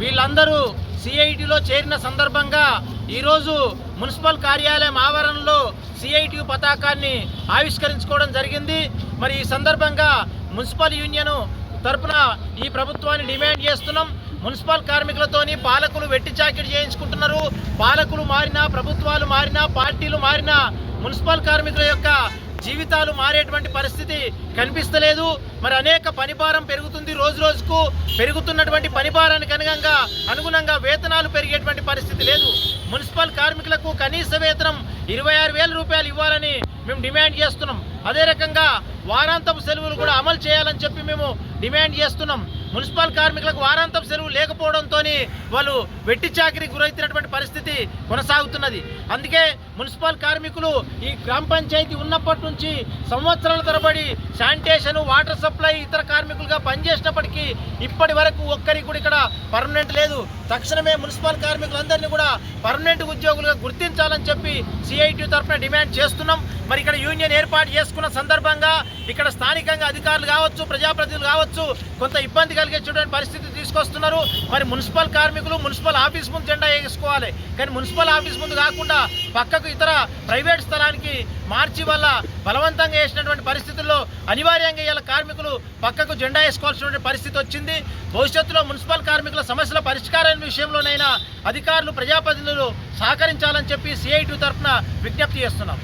వీళ్ళందరూ సిఐటిలో చేరిన సందర్భంగా ఈరోజు మున్సిపల్ కార్యాలయం ఆవరణలో సిఐటి పతాకాన్ని ఆవిష్కరించుకోవడం జరిగింది. మరి ఈ సందర్భంగా మున్సిపల్ యూనియన్ తరపున ఈ ప్రభుత్వాన్ని డిమాండ్ చేస్తున్నాం. మున్సిపల్ కార్మికులతోని పాలకులు వెట్టి చాకిరి చేయించుకుంటున్నారు. పాలకులు మారినా ప్రభుత్వాలు మారినా పార్టీలు మారినా మున్సిపల్ కార్మికుల యొక్క జీవితాలు మారేటువంటి పరిస్థితి కనిపిస్తలేదు. మరి అనేక పనిభారం పెరుగుతుంది రోజు రోజుకు. పెరుగుతున్నటువంటి పనిభారానికి అనుగుణంగా అనుగుణంగా వేతనాలు పెరిగేటువంటి పరిస్థితి లేదు. మున్సిపల్ కార్మికులకు కనీస వేతనం ఇరవై ఆరు వేల రూపాయలు ఇవ్వాలని మేము డిమాండ్ చేస్తున్నాం. అదే రకంగా వారాంతపు సెలవులు కూడా అమలు చేయాలని చెప్పి మేము డిమాండ్ చేస్తున్నాం. మున్సిపల్ కార్మికులకు వారాంతపు సెలవు భయంతోని వాళ్ళు వెట్టి చాకిరికి గురవుతున్నటువంటి పరిస్థితి కొనసాగుతున్నది. అందుకే మున్సిపల్ కార్మికులు ఈ గ్రామ పంచాయతీ ఉన్నప్పటి నుంచి సంవత్సరాల తరబడి శానిటేషన్ వాటర్ సప్లై ఇతర కార్మికులుగా పనిచేసినప్పటికీ ఇప్పటి వరకు ఒక్కరికి కూడా ఇక్కడ పర్మనెంట్ లేదు. తక్షణమే మున్సిపల్ కార్మికులందరినీ కూడా పర్మనెంట్ ఉద్యోగులుగా గుర్తించాలని చెప్పి సిఐటి తరఫున డిమాండ్ చేస్తున్నాం. మరి ఇక్కడ యూనియన్ ఏర్పాటు చేసుకున్న సందర్భంగా ఇక్కడ స్థానికంగా అధికారులు కావచ్చు ప్రజాప్రతినిధులు కావచ్చు కొంత ఇబ్బంది కలిగించేటువంటి పరిస్థితి తీసుకొస్తున్నారు. మరి మున్సిపల్ మున్సిపల్ కార్మికులు మున్సిపల్ ఆఫీస్ ముందు జెండా వేసుకోవాలి. కానీ మున్సిపల్ ఆఫీస్ ముందు కాకుండా పక్కకు ఇతర ప్రైవేట్ స్థలానికి మార్చి వల్ల బలవంతంగా వేసినటువంటి పరిస్థితుల్లో అనివార్యంగా ఇవాళ కార్మికులు పక్కకు జెండా వేసుకోవాల్సినటువంటి పరిస్థితి వచ్చింది. భవిష్యత్తులో మున్సిపల్ కార్మికుల సమస్యల పరిష్కారం విషయంలోనైనా అధికారులు ప్రజాప్రతినిధులు సహకరించాలని చెప్పి సిఐటి తరఫున విజ్ఞప్తి చేస్తున్నాం.